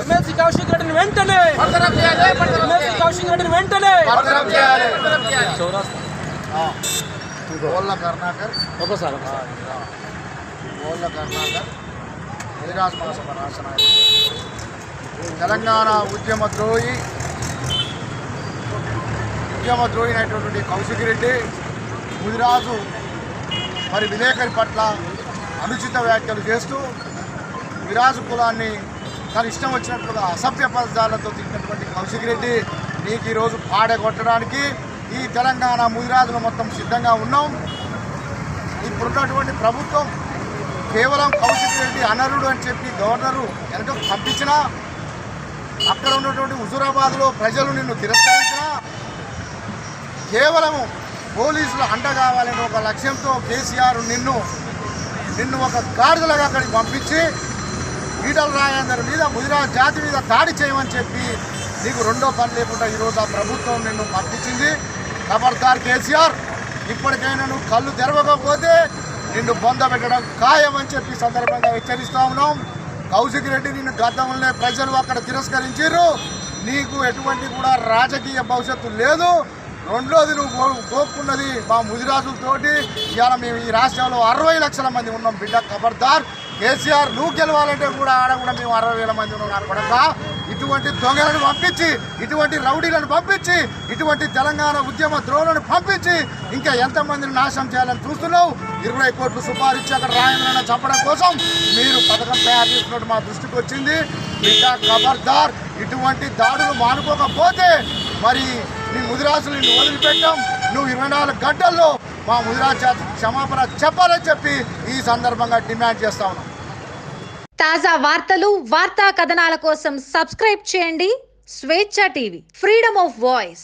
MLC Kaushik రెడ్డిని వెంటనే. MLC Kaushik రెడ్డిని వెంటనే. గోళ్ళ కర్ణాకర్. ఒకసారి గోళ్ళ కర్ణాకర్. ముదిరాజ్ మహాసభ రాష్ట్ర నాయకుడు తెలంగాణ ఉద్యమ ద్రోహి ఉద్యమ ద్రోహి అయినటువంటి కౌశిక్ రెడ్డి ముదిరాజు మరి విలేకరి పట్ల అనుచిత వ్యాఖ్యలు చేస్తూ విరాజు కులాన్ని తన ఇష్టం వచ్చినట్లుగా అసభ్య పదాలతో తిరిగినటువంటి కౌశిక్ రెడ్డి నీకు ఈరోజు పాడగొట్టడానికి ఈ తెలంగాణ ముదిరాజులు మొత్తం సిద్ధంగా ఉన్నాం. ఇప్పుడున్నటువంటి ప్రభుత్వం కేవలం కౌశిక్ రెడ్డి అనరుడు అని చెప్పి గవర్నరు వెనక పంపించినా అక్కడ ఉన్నటువంటి హుజూరాబాద్లో ప్రజలు నిన్ను తిరస్కరించినా కేవలం పోలీసులు అండ కావాలని ఒక లక్ష్యంతో కేసీఆర్ నిన్ను నిన్ను ఒక గాడిదలుగా అక్కడికి పంపించి ఈటల రాజేందర్ మీద ముదిరాజ్ జాతి మీద దాడి చేయమని చెప్పి నీకు రెండో పని లేకుండా ఈరోజు ఆ ప్రభుత్వం నిన్ను పంపించింది ఖబర్దార్ కేసీఆర్ ఇప్పటికైనా నువ్వు కళ్ళు తెరవకపోతే నిన్ను బొంద పెట్టడం ఖాయమని చెప్పి సందర్భంగా హెచ్చరిస్తూ ఉన్నాం. కౌశిక్ రెడ్డి నిన్ను గతంలోనే ప్రజలు అక్కడ తిరస్కరించారు నీకు ఎటువంటి కూడా రాజకీయ భవిష్యత్తు లేదు. రెండోది నువ్వు గోక్కున్నది మా ముదిరాజులతోటి. ఇవాళ మేము ఈ రాష్ట్రంలో అరవై లక్షల మంది ఉన్నాం బిడ్డ ఖబర్దార్. కేసీఆర్ నువ్వు గెలవాలంటే కూడా ఆడ కూడా మేము అరవై వేల మంది ఉన్నాం కనుక ఇటువంటి దొంగలను పంపించి ఇటువంటి రౌడీలను పంపించి ఇటువంటి తెలంగాణ ఉద్యమ ద్రోహులను పంపించి ఇంకా ఎంతమందిని నాశనం చేయాలని చూస్తున్నావు? ఇరవై కోట్లు సుపారిచ్చి అక్కడ రాయన చంపడం కోసం మీరు పథకం తయారు చేసినట్టు మా దృష్టికి వచ్చింది. ఇంకా ఖబర్దార్ ఇటువంటి దాడులు మానుకోకపోతే మరి నీ ముదిరాసులు నిన్ను వదిలిపెట్టాం. నువ్వు ఇరవై నాలుగు గంటల్లో మా ముదిరాజు జాతికి క్షమాపణ చెప్పాలని చెప్పి ఈ సందర్భంగా డిమాండ్ చేస్తా ఉన్నాం. తాజా వార్తలు వార్తా కథనాల కోసం సబ్స్క్రైబ్ చేయండి. స్వేచ్ఛ టీవీ ఫ్రీడమ్ ఆఫ్ వాయిస్.